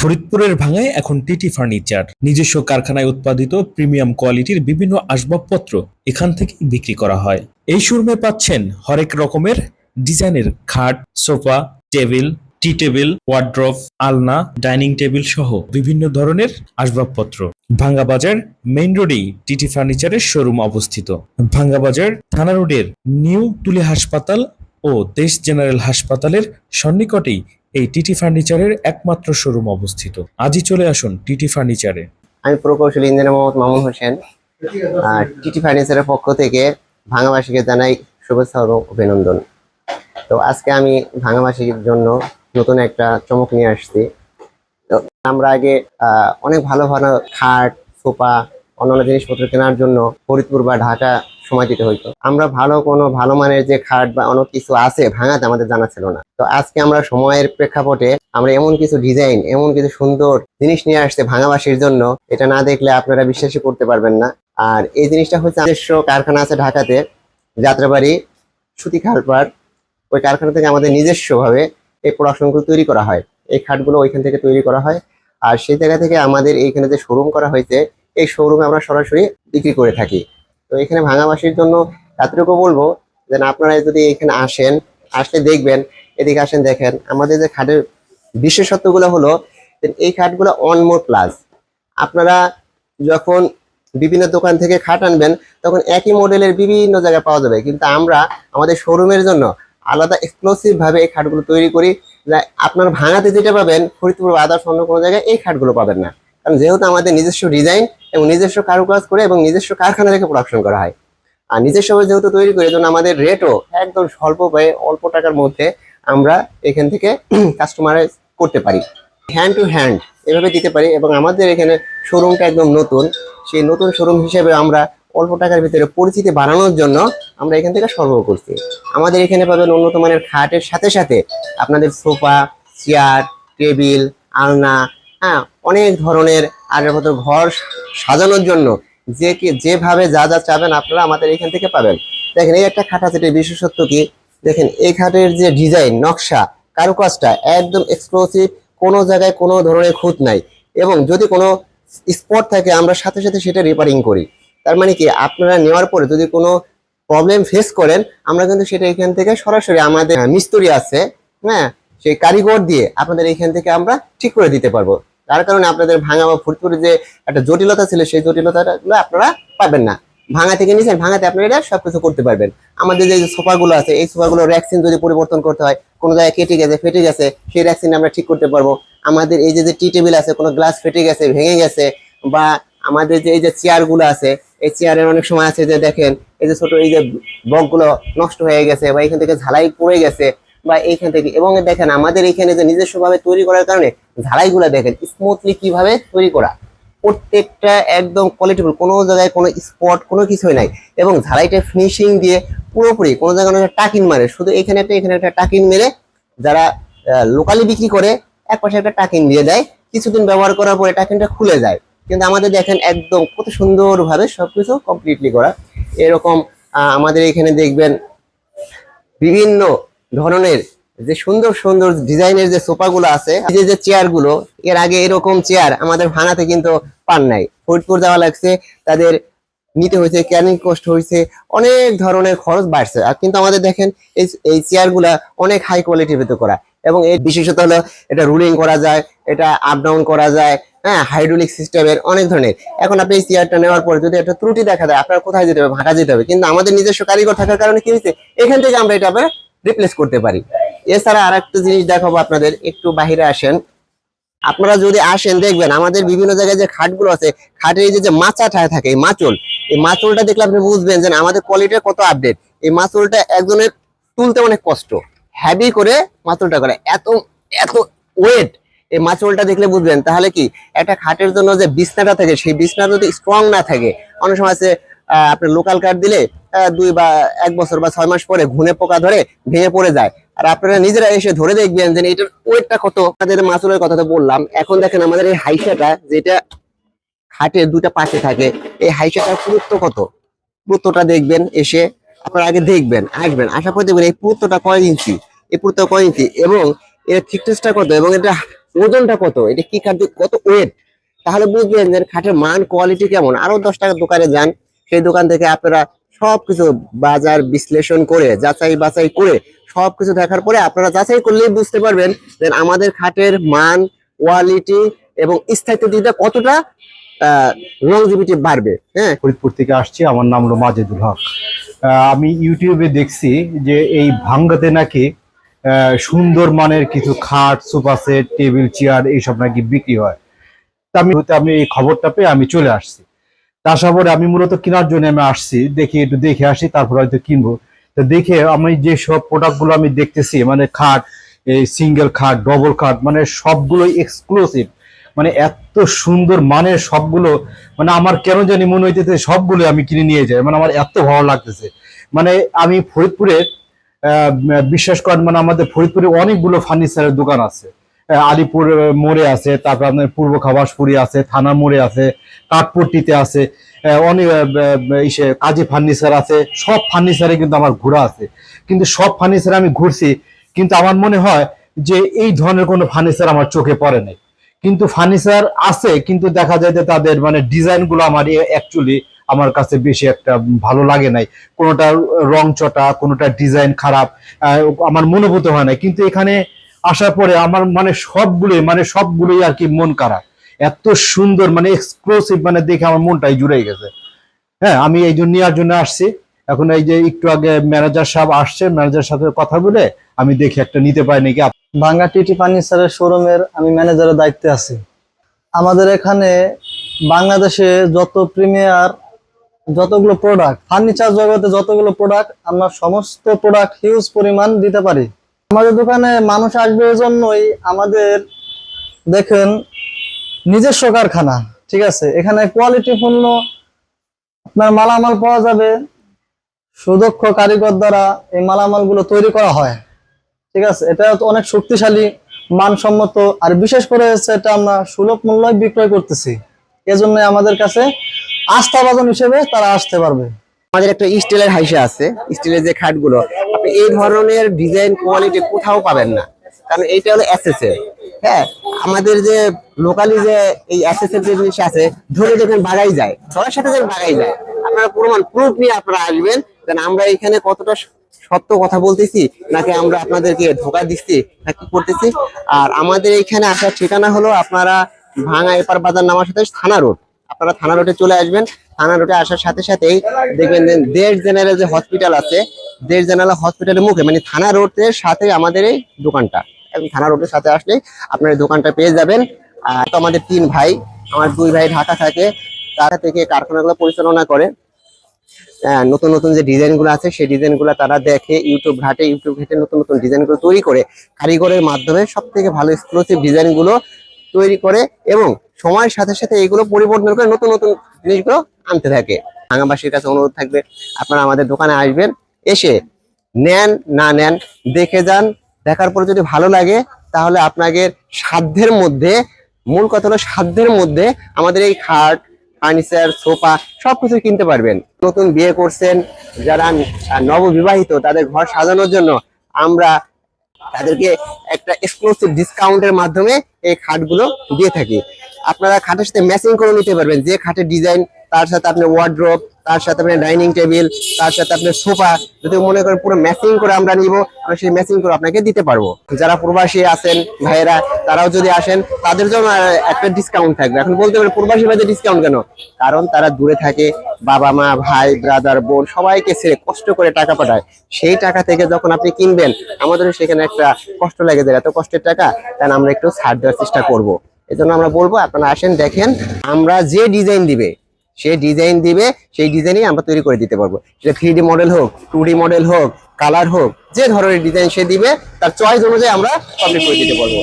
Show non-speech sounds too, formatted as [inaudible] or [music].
ফরিদপুরের ভাঙায় এখন টিটি ফার্নিচার। নিজস্ব কারখানায় উৎপাদিত প্রিমিয়াম কোয়ালিটির বিভিন্ন আসবাবপত্র এখান থেকে বিক্রি করা হয়। এই শোরুমে পাচ্ছেন হরেক রকমের ডিজাইনের খাট, sofa, table, tea table, wardrobe, আলনা, ডাইনিং টেবিল সহ বিভিন্ন ধরনের আসবাবপত্র। ভাঙ্গা বাজার মেইন রোডেই টিটি ফার্নিচারের শোরুম অবস্থিত। ভাঙ্গা বাজার থানা রোডের নিউ তুলে হাসপাতাল ও দেশ জেনারেল হাসপাতালের সন্নিকটেই এই টিটি ফার্নিচারের একমাত্র শোরুম অবস্থিত। আজই চলে আসুন টিটি ফার্নিচারে। আমি প্রকৌশলী engineer Mohammad Mamun Hossain. T T ফার্নিচারের পক্ষ থেকে ভাঙাবাসীকে জানাই শুভেচ্ছা এবং অভিনন্দন। তো আজকে আমি ভাঙাবাসীর জন্য নতুন একটা চমক নিয়ে আসছি। আমরা আগে অনেক ভালো ভালো খাট, সোফা, অন্যান্য জিনিসপত্র কেনার জন্য ফরিদপুর বা ঢাকা সময় দিতে হইতো। আমরা ভালো কোনো ভালো মানের যে খাট বা অনেক কিছু আছে ভাঙাতে আমাদের জানা ছিল না। তো আজকে আমরা সময়ের প্রেক্ষাপটে আমরা এমন কিছু ডিজাইন এমন কিছু সুন্দর জিনিস নিয়ে আসছে ভাঙাবাসীর জন্য, এটা না দেখলে আপনারা বিশ্বাসই করতে পারবেন না। আর এই জিনিসটা হচ্ছে নিজস্ব কারখানা আছে ঢাকাতে, যাত্রাবাড়ি, সুতি খালপাড়। ওই কারখানা থেকে আমাদের নিজস্বভাবে এই প্রোডাকশনগুলো তৈরি করা হয়। এই খাটগুলো ওইখান থেকে তৈরি করা হয়। আর সেই জায়গা থেকে আমাদের এইখানে যে শোরুম করা হয়েছে, এই শোরুমে আমরা সরাসরি বিক্রি করে থাকি। তো এখানে ভাঙাবাসীর জন্য এতটুকু বলব যে আপনারা যদি এখানে আসেন, আসলে দেখবেন, এদিকে আসেন, দেখেন, আমাদের যে খাটের বিশেষত্বগুলো হলো এই খাটগুলো অন মোর প্লাস আপনারা যখন বিভিন্ন দোকান থেকে খাট আনবেন, তখন একই মডেলের বিভিন্ন জায়গায় পাওয়া যাবে। কিন্তু আমরা আমাদের শোরুমের জন্য আলাদা এক্সক্লুসিভ ভাবে এই খাটগুলো তৈরি করি, যা আপনার ভাঙাতে যেটা পাবেন, ফরিদপুর বা আদার্স অন্য কোনো জায়গায় এই খাটগুলো পাবেন না। কারণ যেহেতু আমাদের নিজস্ব ডিজাইন এবং নিজস্ব কারুকাজ করে এবং নিজস্ব কারখানা থেকে প্রোডাকশন করা হয়। আর নিজস্বভাবে যেহেতু তৈরি করি, এজন্য আমাদের রেটও একদম স্বল্প ব্যয়ে অল্প টাকার মধ্যে আমরা এখান থেকে [clears throat] কাস্টমারাইজ করতে পারি। হ্যান্ড টু হ্যান্ড এভাবে দিতে পারি এবং আমাদের এখানে শোরুমটা একদম নতুন। সেই নতুন শোরুম হিসেবে আমরা অল্প টাকার ভিতরে পরিচিতি বাড়ানোর জন্য আমরা এখান থেকে সরবরাহ করছি। আমাদের এখানে পাবেন উন্নত মানের খাটের সাথে সাথে আপনাদের সোফা চেয়ার টেবিল আলনা হ্যাঁ অনেক ধরনের আসবাবপত্র ঘর সাজানোর জন্য যে কি যেভাবে যা যা চাবেন আপনারা আমাদের এখান থেকে পাবেন। দেখেন, এই একটা খাট আছে বিশেষত্ব কি? দেখেন, এই খাটের যে ডিজাইন, নকশা, কারুকাজটা একদম এক্সক্লুসিভ কোনো জায়গায় কোনো ধরনের খুঁত নাই। এবং যদি কোনো স্পট থাকে, আমরা সাথে সাথে সেটা রিপেয়ারিং করি। তার মানে কি? আপনারা নেওয়ার পরে যদি কোনো প্রবলেম ফেস করেন, আমরা কিন্তু সেটা এখান থেকে সরাসরি আমাদের মিস্ত্রি আছে হ্যাঁ সেই কারিগর দিয়ে আপনাদের এখান থেকে আমরা ঠিক করে দিতে পারব। তার কারণে আপনাদের ভাঙা বা ফুটপুরে যে একটা জটিলতা ছিল, সেই জটিলতাগুলো আপনারা পাবেন না। ভাঙা থেকে নিয়েছেন ভাঙাতে আপনারা সবকিছু করতে পারবেন। আমাদের যে সোফাগুলো আছে, এই সোফাগুলো র্যাকসিন যদি পরিবর্তন করতে হয়, কোনো জায়গায় কেটে গেছে, ফেটে গেছে, সেই র্যাকসিন আমরা ঠিক করতে পারব। আমাদের এই যে যে টি টেবিল আছে, কোনো গ্লাস ফেটে গেছে, ভেঙে গেছে, বা আমাদের যে, এই যে চেয়ারগুলো আছে, এই চেয়ারের অনেক সময় আছে যে দেখেন, এই যে ছোট এই যে বকগুলো নষ্ট হয়ে গেছে, বা এখান থেকে ঝালাই পড়ে গেছে বা এইখান থেকে। এবং দেখেন আমাদের এখানে যে নিজস্বভাবে তৈরি করার কারণে ঝালাইগুলো দেখেন স্মুথলি কীভাবে তৈরি করা। প্রত্যেকটা একদম কোয়ালিটিফুল কোনো জায়গায় কোনো স্পট কোনো কিছুই নাই। এবং ঝালাইটা ফিনিশিং দিয়ে পুরোপুরি কোনো জায়গায় কোনো টাকিন মারে। শুধু এখানে একটা এখানে একটা টাকিন মেরে যারা লোকালি বিক্রি করে, এক পাশে একটা টাকিন দিয়ে দেয়। কিছুদিন ব্যবহার করার পরে টাকিনটা খুলে যায়। কিন্তু আমাদের দেখেন একদম কত সুন্দরভাবে সবকিছু কমপ্লিটলি করা। এরকম আমাদের এখানে দেখবেন বিভিন্ন ধরনের যে সুন্দর সুন্দর ডিজাইনের যে সোফাগুলো আছে, এই যে যে চেয়ারগুলো এর আগে এরকম চেয়ার আমাদের ভাঙাতে কিন্তু পান নাই। ফরিদপুর যাওয়া লাগছে, তাদের নিতে হয়েছে, ক্যানিং কষ্ট হয়েছে, অনেক ধরনের খরচ বাড়ছে। আর কিন্তু আমাদের দেখেন, এই এই চেয়ারগুলা অনেক হাই কোয়ালিটির ভেতর করা। এবং এর বিশেষত হলো, এটা রুলিং করা যায়, এটা আপ ডাউন করা যায় হ্যাঁ হাইড্রোলিক সিস্টেমের অনেক ধরনের। এখন আপনি এই চেয়ারটা নেওয়ার পর যদি একটা ত্রুটি দেখা যায় আপনার কোথায় যেতে হবে ভাটা যেতে হবে? কিন্তু আমাদের নিজস্ব কারিগর থাকার কারণে কি হয়েছে? এখান থেকে আমরা এটা রিপ্লেস করতে পারি। এছাড়া আর একটা জিনিস দেখাবো আপনাদের, একটু বাহিরে আসেন। আপনারা যদি আসেন, দেখবেন আমাদের বিভিন্ন জায়গায় যে খাটগুলো আছে, খাটের এই যে মাচাটা থাকে, এই মাচল, এই মাচলটা দেখলে আপনি বুঝবেন যে আমাদের কোয়ালিটিটা কত আপডেট এই মাচলটা একজনের তুলতে অনেক কষ্ট। হ্যাভি করে মাচলটা করে। এত এত ওয়েট এই মাচলটা দেখলে বুঝবেন। তাহলে কি? একটা খাটের জন্য যে বিছনাটা থাকে, সেই বিছনা যদি স্ট্রং না থাকে, অনেক সময় আছে আহ, আপনি লোকাল কাঠ দিলে দুই বা এক বছর বা ছয় মাস পরে ঘুনে পোকা ধরে ভেঙে পড়ে যায়। আর আপনারা নিজেরা এসে ধরে দেখবেন যে এটার ওয়েটটা কত? আমাদের মাসুলের কথা তো বললাম। এখন দেখেন আমাদের এই হাইসাটা যেটা খাটের দুটা পাশে থাকে এই হাইসাটার পুরুত্ব কত? পুরুত্বটা দেখবেন এসে আপনারা আগে দেখবেন আসবেন। আশা পর দেখবেন এই পুরুত্বটা কয় ইঞ্চি? এই পুরুত্ব কয় ইঞ্চি? এবং এর থিকনেসটা কত? এবং এটা ওজনটা কত? এটা কি খাদ্য? কত ওয়েট তাহলে বুঝবেন যে খাটের মান কোয়ালিটি কেমন? আরও দশ টাকার দোকানে যান। সেই দোকান থেকে আপনারা সবকিছু বাজার বিশ্লেষণ করে, যাচাই বাছাই করে সবকিছু দেখার পরে আপনারা যাচাই করলেই বুঝতে পারবেন যে আমাদের খাটের মান কোয়ালিটি এবং স্থায়িত্ব কতটা লংজিভিটি বাড়বে। হ্যাঁ? ফরিদপুর থেকে আসছি, আমার নাম হলো মাজেদুল হক আমি ইউটিউবে দেখছি যে এই ভাঙ্গাতে নাকি সুন্দর মানের কিছু খাট, সোফা সেট, টেবিল, চেয়ার এইসব নাকি বিক্রি হয়। তা আমি আমি এই খবরটা পেয়ে আমি চলে আসছি। পরে আমি মূলত কেনার জন্য আমি আসছি। দেখি, একটু দেখে আসি, তারপর হয়তো কিনবো। তো দেখে আমি যে সব প্রোডাক্টগুলো আমি দেখতেছি মানে খাট, এই সিঙ্গেল খাট ডবল খাট মানে সবগুলোই এক্সক্লুসিভ মানে এত সুন্দর মানের সবগুলো মানে আমার কেন জানি মনে হইতেছে সবগুলো আমি কিনে নিয়ে যাই। মানে আমার এত ভালো লাগতেছে। মানে আমি ফরিদপুরে বিশ্বাস করেন মানে আমাদের ফরিদপুরে অনেকগুলো ফার্নিচারের দোকান আছে। আলিপুর মোড়ে আছে, তারপর আপনার পূর্ব খাবাসপুরি আছে থানা মোড়ে আছে, কাঠপট্টিতে আছে অনেক ইসে, কাজী ফার্নিচার আছে, সব ফার্নিচারে কিন্তু আমার ঘোরা আছে। কিন্তু সব ফার্নিচারে আমি ঘুরছি, কিন্তু আমার মনে হয় যে এই ধরনের কোনো ফার্নিচার আমার চোখে পড়ে নাই। কিন্তু ফার্নিচার আছে, কিন্তু দেখা যায় যে তাদের মানে ডিজাইনগুলো আমার অ্যাকচুয়ালি আমার কাছে বেশি একটা ভালো লাগে নাই। কোনোটা রং চটা কোনোটা ডিজাইন খারাপ আমার মনোভূত হয় না কিন্তু এখানে আসার পরে আমার মানে সবগুলোই মানে সবগুলোই আর কি মন কারা এত সুন্দর মানে এক্সক্লুসিভ মানে দেখে আমার মনটাই জুড়ে গেছে। হ্যাঁ আমি এই জন্য নেওয়ার জন্য আসছি। এখন এই যে একটু আগে ম্যানেজার সাহেব আসছে ম্যানেজার সাথে কথা বলে আমি দেখি একটা নিতে পারি নাকি ভাঙ্গা টিটি ফার্নিচারের শোরুমের আমি ম্যানেজারের দায়িত্বে আছি। আমাদের এখানে বাংলাদেশে যত প্রিমিয়ার যতগুলো প্রোডাক্ট ফার্নিচার জগতে যতগুলো প্রোডাক্ট আমরা সমস্ত প্রোডাক্ট হিউজ পরিমাণ দিতে পারি। আমাদের দোকানে মানুষ আসবে জন্যই আমাদের দেখেন নিজস্ব কারখানা, ঠিক আছে? এখানে কোয়ালিটি কোয়ালিটিপূর্ণ আপনার মালামাল পাওয়া যাবে। সুদক্ষ কারিগর দ্বারা এই মালামালগুলো তৈরি করা হয়, ঠিক আছে? এটা অনেক শক্তিশালী, মানসম্মত, আর বিশেষ করে হচ্ছে এটা আমরা সুলভ মূল্যে বিক্রয় করতেছি। এজন্য আমাদের কাছে আস্থাভাজন হিসেবে তারা আসতে পারবে। আমাদের একটা স্টিলের হাইসা আছে, স্টিলের যে খাটগুলো। আপনি এই ধরনের ডিজাইন কোয়ালিটি কোথাও পাবেন না। কারণ এইটা হলো এসএস এর হ্যাঁ আমাদের যে লোকালি যে এই এসএস এর যে জিনিস আছে, ধরে দেখবেন বাগাই যায়। সবার সাথে যেন বাগাই যায়। আপনারা প্রমাণ প্রুফ নিয়ে আপনারা আসবেন যেন আমরা এখানে কতটা সত্য কথা বলতেছি, নাকি আমরা আপনাদেরকে ধোকা দিচ্ছি, না কি করতেছি। আর আমাদের এখানে আসার ঠিকানা হলো আপনারা ভাঙা এপার বাজার নামার সাথে থানা রোড। আপনারা থানা রোডে চলে আসবেন। থানা রোডে আসার সাথে সাথেই দেখবেন দেশ জেনারেল যে হসপিটাল আছে দেশ জেনারেল হসপিটালের মুখে মানে থানা রোডের সাথে আমাদের এই দোকানটা। এবং থানা রোডের সাথে আসলে আপনার দোকানটা পেয়ে যাবেন। আর তো আমাদের তিন ভাই আমার দুই ভাই ঢাকা থাকে তারা থেকে কারখানাগুলো পরিচালনা করে। আহ, নতুন নতুন যে ডিজাইনগুলো আছে সেই ডিজাইনগুলো তারা দেখে ইউটিউব ঘাটে ইউটিউব ঘাটে নতুন নতুন ডিজাইনগুলো তৈরি করে কারিগরের মাধ্যমে সব থেকে ভালো এক্সক্লুসিভ ডিজাইনগুলো তৈরি করে এবং সময়ের সাথে সাথে এগুলো পরিবর্তন করে নতুন নতুন জিনিসগুলো আনতে থাকে। ভাঙাবাসীর কাছে অনুরোধ থাকবে, আপনারা আমাদের দোকানে আসবেন, এসে নেন, না নেন, দেখে যান। দেখার পর যদি ভালো লাগে, তাহলে আপনাদের সাধ্যের মধ্যে, মূল কথা হলো সাধ্যের মধ্যে আমাদের এই খাট, ফার্নিচার, সোফা, সবকিছু কিনতে পারবেন। নতুন বিয়ে করছেন, যারা নববিবাহিত, তাদের ঘর সাজানোর জন্য আমরা তাদেরকে একটা এক্সক্লুসিভ ডিসকাউন্টের মাধ্যমে এই খাটগুলো দিয়ে থাকি। আপনারা খাটের সাথে ম্যাচিং করে নিতে পারবেন। যে খাটের ডিজাইন তার সাথে আপনি ওয়ার্ড্রোব তার সাথে আপনার ডাইনিং টেবিল তার সাথে আপনার সোফা যদি মনে করেন পুরো ম্যাচিং করে আমরা নিব, আমরা সেই ম্যাচিং করে আপনাকে দিতে পারব। যারা প্রবাসী আছেন, ভাইয়েরা, তারাও যদি আসেন, তাদের জন্য একটা ডিসকাউন্ট থাকবে। এখন বলতে পারেন প্রবাসী ভাইদের ডিসকাউন্ট কেন? কারণ তারা দূরে থাকে, বাবা মা, ভাই ব্রাদার বোন, সবাইকে ছেড়ে কষ্ট করে টাকা পাঠায়। সেই টাকা থেকে যখন আপনি কিনবেন আমাদের সেখানে একটা কষ্ট লাগে যায় এত কষ্টের টাকা তাহলে আমরা একটু ছাড় দেওয়ার চেষ্টা করব। এই জন্য আমরা বলব, আপনারা আসেন, দেখেন, আমরা যে ডিজাইন দিবে, সে ডিজাইন দিবে, সেই ডিজাইনই আমরা তৈরি করে দিতে পারব। সেটা থ্রি মডেল হোক টু মডেল হোক কালার হোক, যে ধরনের ডিজাইন সে দিবে, তার চয়েস অনুযায়ী আমরা কমপ্লিট করে দিতে পারব।